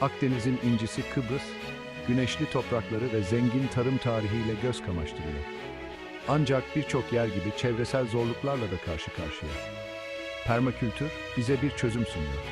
Akdeniz'in incisi Kıbrıs, güneşli toprakları ve zengin tarım tarihiyle göz kamaştırıyor. Ancak birçok yer gibi çevresel zorluklarla da karşı karşıya. Permakültür bize bir çözüm sunuyor.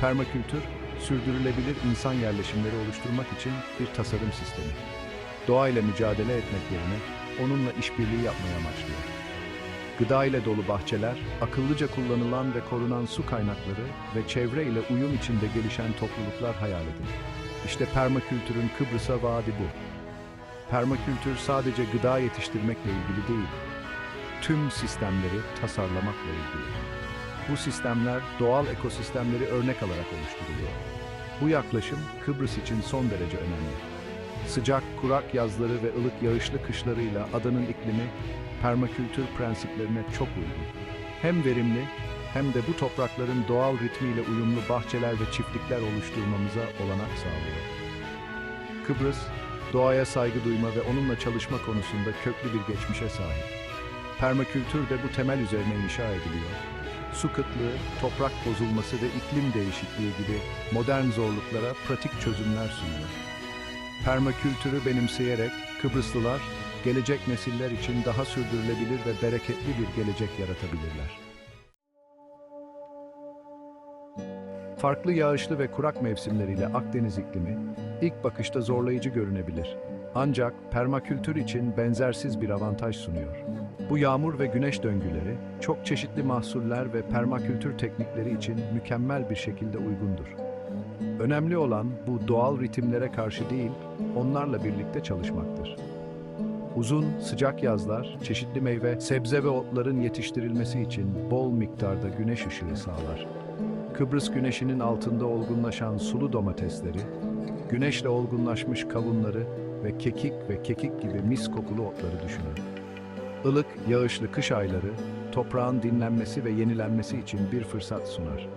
Permakültür, sürdürülebilir insan yerleşimleri oluşturmak için bir tasarım sistemi. Doğayla mücadele etmek yerine onunla işbirliği yapmaya amaçlıyor. Gıda ile dolu bahçeler, akıllıca kullanılan ve korunan su kaynakları ve çevre ile uyum içinde gelişen topluluklar hayal edin. İşte permakültürün Kıbrıs'a vaadi bu. Permakültür sadece gıda yetiştirmekle ilgili değil, tüm sistemleri tasarlamakla ilgili. Bu sistemler doğal ekosistemleri örnek alarak oluşturuluyor. Bu yaklaşım Kıbrıs için son derece önemli. Sıcak, kurak yazları ve ılık yağışlı kışlarıyla adanın iklimi permakültür prensiplerine çok uygun. Hem verimli hem de bu toprakların doğal ritmiyle uyumlu bahçeler ve çiftlikler oluşturmamıza olanak sağlıyor. Kıbrıs, doğaya saygı duyma ve onunla çalışma konusunda köklü bir geçmişe sahip. Permakültür de bu temel üzerine inşa ediliyor. Su kıtlığı, toprak bozulması ve iklim değişikliği gibi modern zorluklara pratik çözümler sunuyor. Permakültürü benimseyerek Kıbrıslılar gelecek nesiller için daha sürdürülebilir ve bereketli bir gelecek yaratabilirler. Farklı yağışlı ve kurak mevsimleriyle Akdeniz iklimi ilk bakışta zorlayıcı görünebilir. Ancak permakültür için benzersiz bir avantaj sunuyor. Bu yağmur ve güneş döngüleri çok çeşitli mahsuller ve permakültür teknikleri için mükemmel bir şekilde uygundur. Önemli olan bu doğal ritimlere karşı değil, onlarla birlikte çalışmaktır. Uzun, sıcak yazlar, çeşitli meyve, sebze ve otların yetiştirilmesi için bol miktarda güneş ışığı sağlar. Kıbrıs güneşinin altında olgunlaşan sulu domatesleri, güneşle olgunlaşmış kavunları ve kekik ve kekik gibi mis kokulu otları düşünün. Ilık, yağışlı kış ayları, toprağın dinlenmesi ve yenilenmesi için bir fırsat sunar.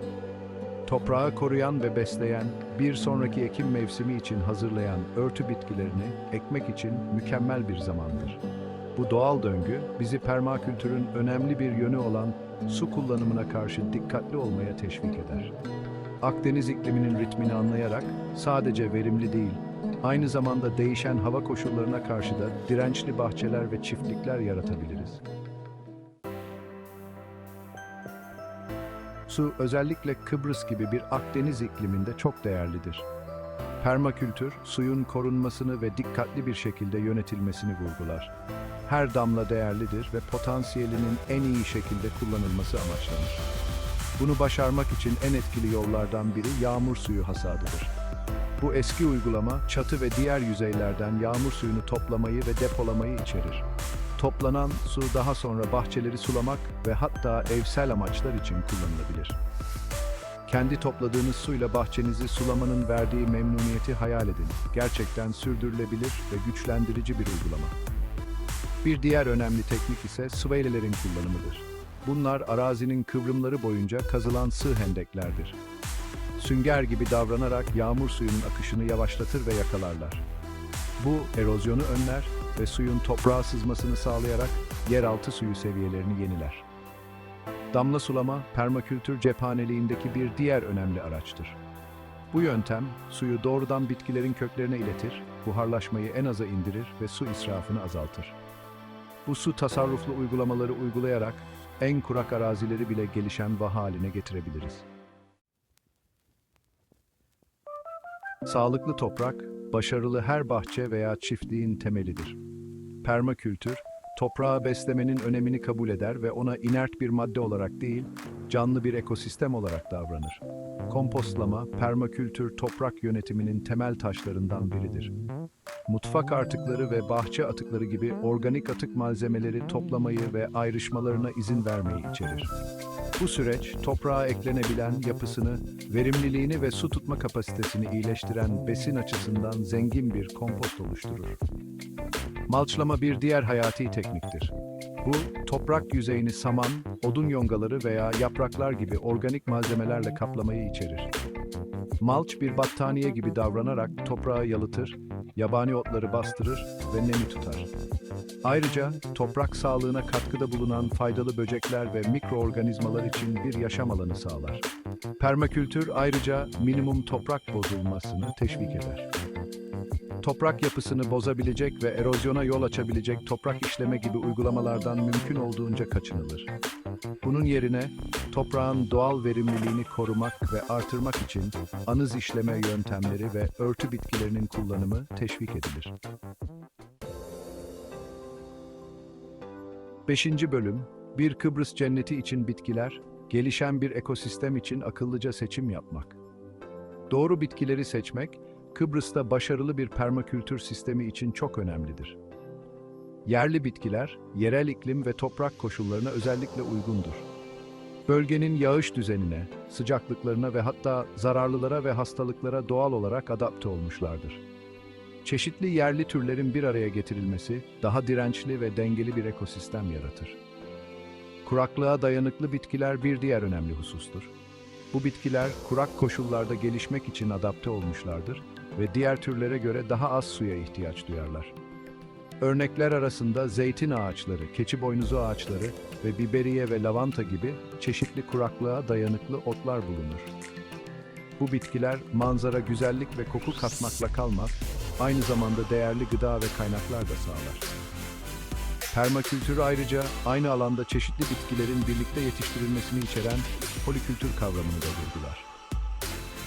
Toprağı koruyan ve besleyen, bir sonraki ekim mevsimi için hazırlayan örtü bitkilerini ekmek için mükemmel bir zamandır. Bu doğal döngü bizi permakültürün önemli bir yönü olan su kullanımına karşı dikkatli olmaya teşvik eder. Akdeniz ikliminin ritmini anlayarak sadece verimli değil, aynı zamanda değişen hava koşullarına karşı da dirençli bahçeler ve çiftlikler yaratabiliriz. Su özellikle Kıbrıs gibi bir Akdeniz ikliminde çok değerlidir. Permakültür, suyun korunmasını ve dikkatli bir şekilde yönetilmesini vurgular. Her damla değerlidir ve potansiyelinin en iyi şekilde kullanılması amaçlanır. Bunu başarmak için en etkili yollardan biri yağmur suyu hasadıdır. Bu eski uygulama çatı ve diğer yüzeylerden yağmur suyunu toplamayı ve depolamayı içerir. Toplanan su daha sonra bahçeleri sulamak ve hatta evsel amaçlar için kullanılabilir. Kendi topladığınız suyla bahçenizi sulamanın verdiği memnuniyeti hayal edin. Gerçekten sürdürülebilir ve güçlendirici bir uygulama. Bir diğer önemli teknik ise sıveylelerin kullanımıdır. Bunlar arazinin kıvrımları boyunca kazılan sığ hendeklerdir. Sünger gibi davranarak yağmur suyunun akışını yavaşlatır ve yakalarlar. Bu erozyonu önler ve suyun toprağa sızmasını sağlayarak yeraltı suyu seviyelerini yeniler. Damla sulama, permakültür cephaneliğindeki bir diğer önemli araçtır. Bu yöntem, suyu doğrudan bitkilerin köklerine iletir, buharlaşmayı en aza indirir ve su israfını azaltır. Bu su tasarruflu uygulamaları uygulayarak en kurak arazileri bile gelişen vaha haline getirebiliriz. Sağlıklı toprak, başarılı her bahçe veya çiftliğin temelidir. Permakültür, toprağı beslemenin önemini kabul eder ve ona inert bir madde olarak değil, canlı bir ekosistem olarak davranır. Kompostlama, permakültür toprak yönetiminin temel taşlarından biridir. Mutfak artıkları ve bahçe atıkları gibi organik atık malzemeleri toplamayı ve ayrışmalarına izin vermeyi içerir. Bu süreç, toprağa eklenebilen yapısını, verimliliğini ve su tutma kapasitesini iyileştiren besin açısından zengin bir kompost oluşturur. Malçlama bir diğer hayati tekniktir. Bu, toprak yüzeyini saman, odun yongaları veya yapraklar gibi organik malzemelerle kaplamayı içerir. Malç bir battaniye gibi davranarak toprağı yalıtır, yabani otları bastırır ve nemi tutar. Ayrıca toprak sağlığına katkıda bulunan faydalı böcekler ve mikroorganizmalar için bir yaşam alanı sağlar. Permakültür ayrıca minimum toprak bozulmasını teşvik eder. Toprak yapısını bozabilecek ve erozyona yol açabilecek toprak işleme gibi uygulamalardan mümkün olduğunca kaçınılır. Bunun yerine toprağın doğal verimliliğini korumak ve artırmak için anız işleme yöntemleri ve örtü bitkilerinin kullanımı teşvik edilir. 5. Bölüm Bir Kıbrıs Cenneti için bitkiler, gelişen bir ekosistem için akıllıca seçim yapmak. Doğru bitkileri seçmek, Kıbrıs'ta başarılı bir permakültür sistemi için çok önemlidir. Yerli bitkiler, yerel iklim ve toprak koşullarına özellikle uygundur. Bölgenin yağış düzenine, sıcaklıklarına ve hatta zararlılara ve hastalıklara doğal olarak adapte olmuşlardır. Çeşitli yerli türlerin bir araya getirilmesi daha dirençli ve dengeli bir ekosistem yaratır. Kuraklığa dayanıklı bitkiler bir diğer önemli husustur. Bu bitkiler kurak koşullarda gelişmek için adapte olmuşlardır ve diğer türlere göre daha az suya ihtiyaç duyarlar. Örnekler arasında zeytin ağaçları, keçi boynuzu ağaçları ve biberiye ve lavanta gibi çeşitli kuraklığa dayanıklı otlar bulunur. Bu bitkiler manzara, güzellik ve koku katmakla kalmaz, aynı zamanda değerli gıda ve kaynaklar da sağlar. Permakültür ayrıca aynı alanda çeşitli bitkilerin birlikte yetiştirilmesini içeren polikültür kavramını da vurgular.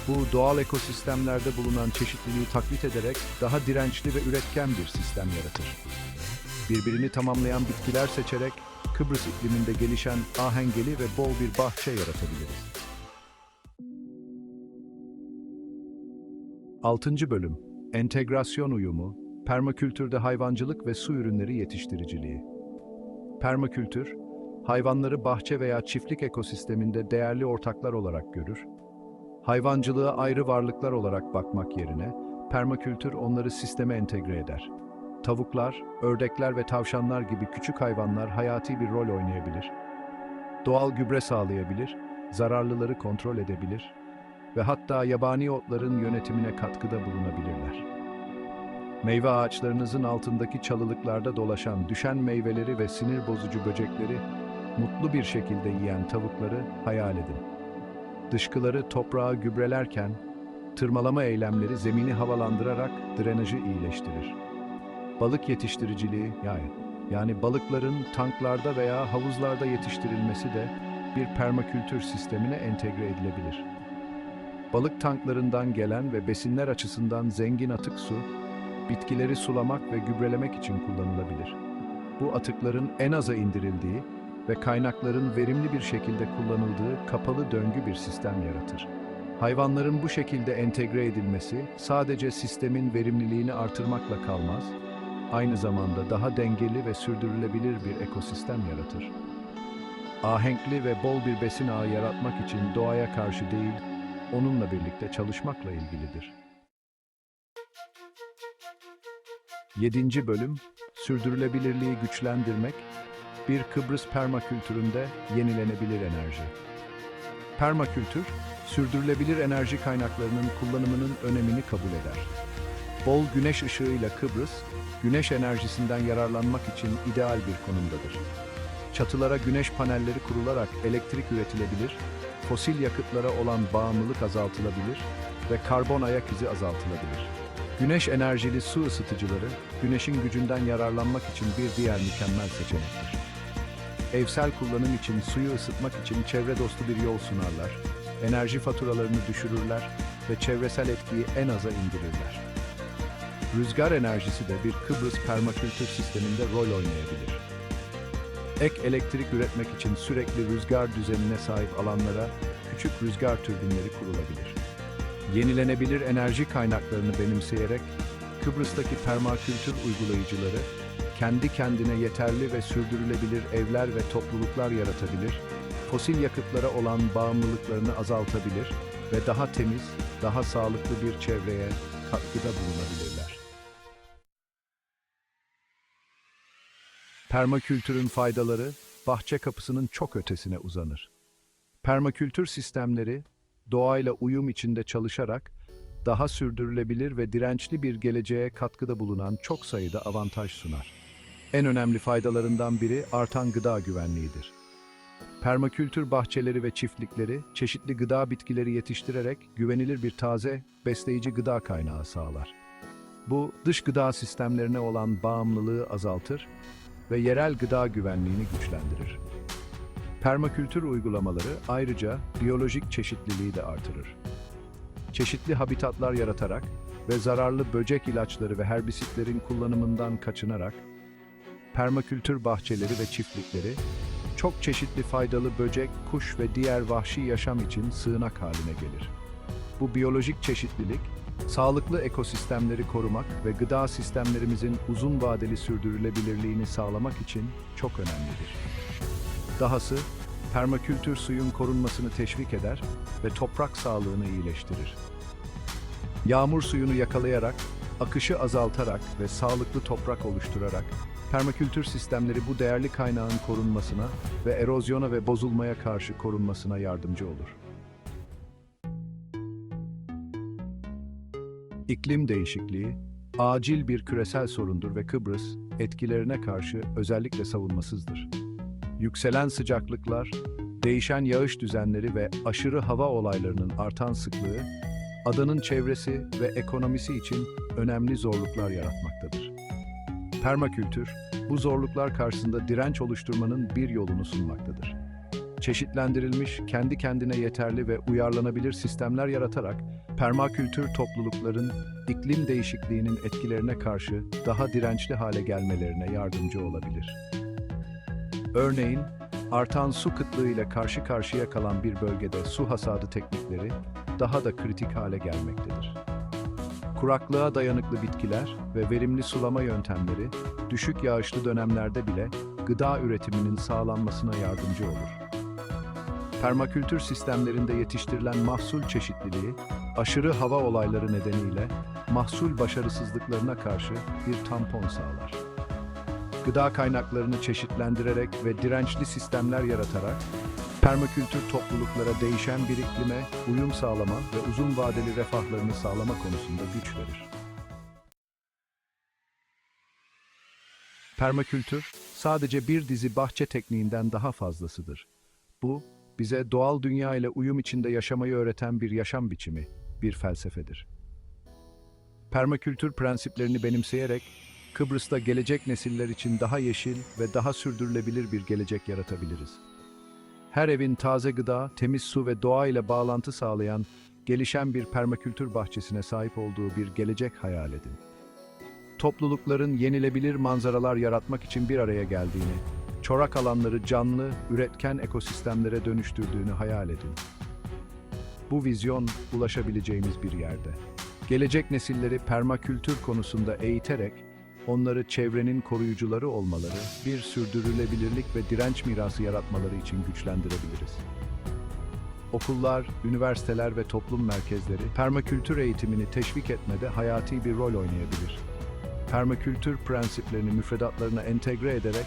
Bu doğal ekosistemlerde bulunan çeşitliliği taklit ederek daha dirençli ve üretken bir sistem yaratır. Birbirini tamamlayan bitkiler seçerek Kıbrıs ikliminde gelişen ahengeli ve bol bir bahçe yaratabiliriz. 6. Bölüm Entegrasyon uyumu, permakültürde hayvancılık ve su ürünleri yetiştiriciliği. Permakültür, hayvanları bahçe veya çiftlik ekosisteminde değerli ortaklar olarak görür. Hayvancılığa ayrı varlıklar olarak bakmak yerine, permakültür onları sisteme entegre eder. Tavuklar, ördekler ve tavşanlar gibi küçük hayvanlar hayati bir rol oynayabilir. Doğal gübre sağlayabilir, zararlıları kontrol edebilir ve hatta yabani otların yönetimine katkıda bulunabilirler. Meyve ağaçlarınızın altındaki çalılıklarda dolaşan düşen meyveleri ve sinir bozucu böcekleri mutlu bir şekilde yiyen tavukları hayal edin. Dışkıları toprağı gübrelerken tırmalama eylemleri zemini havalandırarak drenajı iyileştirir. Balık yetiştiriciliği yani, yani balıkların tanklarda veya havuzlarda yetiştirilmesi de bir permakültür sistemine entegre edilebilir. Balık tanklarından gelen ve besinler açısından zengin atık su, bitkileri sulamak ve gübrelemek için kullanılabilir. Bu atıkların en aza indirildiği ve kaynakların verimli bir şekilde kullanıldığı kapalı döngü bir sistem yaratır. Hayvanların bu şekilde entegre edilmesi sadece sistemin verimliliğini artırmakla kalmaz, aynı zamanda daha dengeli ve sürdürülebilir bir ekosistem yaratır. Ahenkli ve bol bir besin ağı yaratmak için doğaya karşı değil, onunla birlikte çalışmakla ilgilidir. 7. Bölüm Sürdürülebilirliği güçlendirmek Bir Kıbrıs permakültüründe yenilenebilir enerji. Permakültür, sürdürülebilir enerji kaynaklarının kullanımının önemini kabul eder. Bol güneş ışığıyla Kıbrıs, güneş enerjisinden yararlanmak için ideal bir konumdadır. Çatılara güneş panelleri kurularak elektrik üretilebilir, fosil yakıtlara olan bağımlılık azaltılabilir ve karbon ayak izi azaltılabilir. Güneş enerjili su ısıtıcıları, güneşin gücünden yararlanmak için bir diğer mükemmel seçenektir. Evsel kullanım için suyu ısıtmak için çevre dostu bir yol sunarlar, enerji faturalarını düşürürler ve çevresel etkiyi en aza indirirler. Rüzgar enerjisi de bir Kıbrıs permakültür sisteminde rol oynayabilir. Ek elektrik üretmek için sürekli rüzgar düzenine sahip alanlara küçük rüzgar türbinleri kurulabilir. Yenilenebilir enerji kaynaklarını benimseyerek Kıbrıs'taki permakültür uygulayıcıları kendi kendine yeterli ve sürdürülebilir evler ve topluluklar yaratabilir, fosil yakıtlara olan bağımlılıklarını azaltabilir ve daha temiz, daha sağlıklı bir çevreye katkıda bulunabilirler. Permakültürün faydaları bahçe kapısının çok ötesine uzanır. Permakültür sistemleri doğayla uyum içinde çalışarak daha sürdürülebilir ve dirençli bir geleceğe katkıda bulunan çok sayıda avantaj sunar. En önemli faydalarından biri artan gıda güvenliğidir. permakültür bahçeleri ve çiftlikleri çeşitli gıda bitkileri yetiştirerek güvenilir bir taze, besleyici gıda kaynağı sağlar. Bu, dış gıda sistemlerine olan bağımlılığı azaltır ve yerel gıda güvenliğini güçlendirir. Permakültür uygulamaları ayrıca biyolojik çeşitliliği de artırır. Çeşitli habitatlar yaratarak ve zararlı böcek ilaçları ve herbisitlerin kullanımından kaçınarak permakültür bahçeleri ve çiftlikleri çok çeşitli faydalı böcek, kuş ve diğer vahşi yaşam için sığınak haline gelir. Bu biyolojik çeşitlilik, sağlıklı ekosistemleri korumak ve gıda sistemlerimizin uzun vadeli sürdürülebilirliğini sağlamak için çok önemlidir. Dahası, permakültür suyun korunmasını teşvik eder ve toprak sağlığını iyileştirir. Yağmur suyunu yakalayarak, akışı azaltarak ve sağlıklı toprak oluşturarak permakültür sistemleri bu değerli kaynağın korunmasına ve erozyona ve bozulmaya karşı korunmasına yardımcı olur. İklim değişikliği acil bir küresel sorundur ve Kıbrıs etkilerine karşı özellikle savunmasızdır. Yükselen sıcaklıklar, değişen yağış düzenleri ve aşırı hava olaylarının artan sıklığı adanın çevresi ve ekonomisi için önemli zorluklar yaratmaktadır. Permakültür, bu zorluklar karşısında direnç oluşturmanın bir yolunu sunmaktadır. Çeşitlendirilmiş, kendi kendine yeterli ve uyarlanabilir sistemler yaratarak permakültür toplulukların iklim değişikliğinin etkilerine karşı daha dirençli hale gelmelerine yardımcı olabilir. Örneğin, artan su kıtlığıyla karşı karşıya kalan bir bölgede su hasadı teknikleri daha da kritik hale gelmektedir. Kuraklığa dayanıklı bitkiler ve verimli sulama yöntemleri düşük yağışlı dönemlerde bile gıda üretiminin sağlanmasına yardımcı olur. Permakültür sistemlerinde yetiştirilen mahsul çeşitliliği, aşırı hava olayları nedeniyle mahsul başarısızlıklarına karşı bir tampon sağlar. Gıda kaynaklarını çeşitlendirerek ve dirençli sistemler yaratarak permakültür topluluklara değişen bir iklime uyum sağlama ve uzun vadeli refahlarını sağlama konusunda güç verir. Permakültür sadece bir dizi bahçe tekniğinden daha fazlasıdır. Bu, bize doğal dünya ile uyum içinde yaşamayı öğreten bir yaşam biçimi, bir felsefedir. Permakültür prensiplerini benimseyerek Kıbrıs'ta gelecek nesiller için daha yeşil ve daha sürdürülebilir bir gelecek yaratabiliriz. Her evin taze gıda, temiz su ve doğa ile bağlantı sağlayan, gelişen bir permakültür bahçesine sahip olduğu bir gelecek hayal edin. Toplulukların yenilebilir manzaralar yaratmak için bir araya geldiğini, çorak alanları canlı, üretken ekosistemlere dönüştürdüğünü hayal edin. Bu vizyon ulaşabileceğimiz bir yerde. Gelecek nesilleri permakültür konusunda eğiterek, onları çevrenin koruyucuları olmaları, bir sürdürülebilirlik ve direnç mirası yaratmaları için güçlendirebiliriz. Okullar, üniversiteler ve toplum merkezleri permakültür eğitimini teşvik etmede hayati bir rol oynayabilir. Permakültür prensiplerini müfredatlarına entegre ederek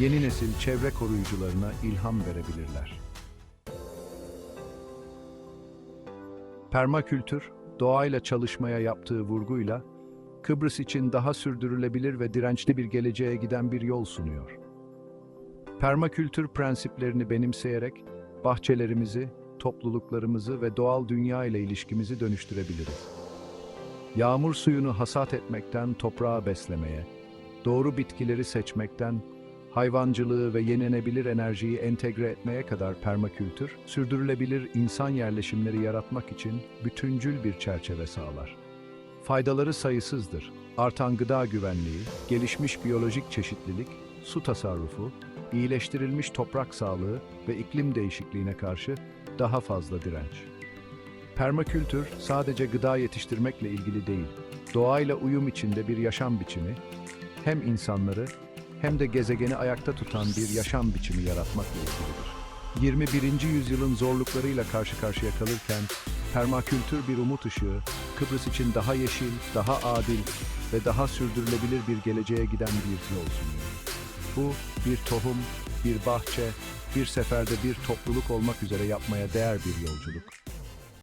yeni nesil çevre koruyucularına ilham verebilirler. Permakültür, doğayla çalışmaya yaptığı vurguyla Kıbrıs için daha sürdürülebilir ve dirençli bir geleceğe giden bir yol sunuyor. Permakültür prensiplerini benimseyerek bahçelerimizi, topluluklarımızı ve doğal dünya ile ilişkimizi dönüştürebiliriz. Yağmur suyunu hasat etmekten toprağı beslemeye, doğru bitkileri seçmekten hayvancılığı ve yenilenebilir enerjiyi entegre etmeye kadar permakültür, sürdürülebilir insan yerleşimleri yaratmak için bütüncül bir çerçeve sağlar. Faydaları sayısızdır. Artan gıda güvenliği, gelişmiş biyolojik çeşitlilik, su tasarrufu, iyileştirilmiş toprak sağlığı ve iklim değişikliğine karşı daha fazla direnç. Permakültür sadece gıda yetiştirmekle ilgili değil, doğayla uyum içinde bir yaşam biçimi, hem insanları hem de gezegeni ayakta tutan bir yaşam biçimi yaratmakla ilgilidir. 21. yüzyılın zorluklarıyla karşı karşıya kalırken, permakültür bir umut ışığı, Kıbrıs için daha yeşil, daha adil ve daha sürdürülebilir bir geleceğe giden bir yol sunuyor. Bu, bir tohum, bir bahçe, bir seferde bir topluluk olmak üzere yapmaya değer bir yolculuk.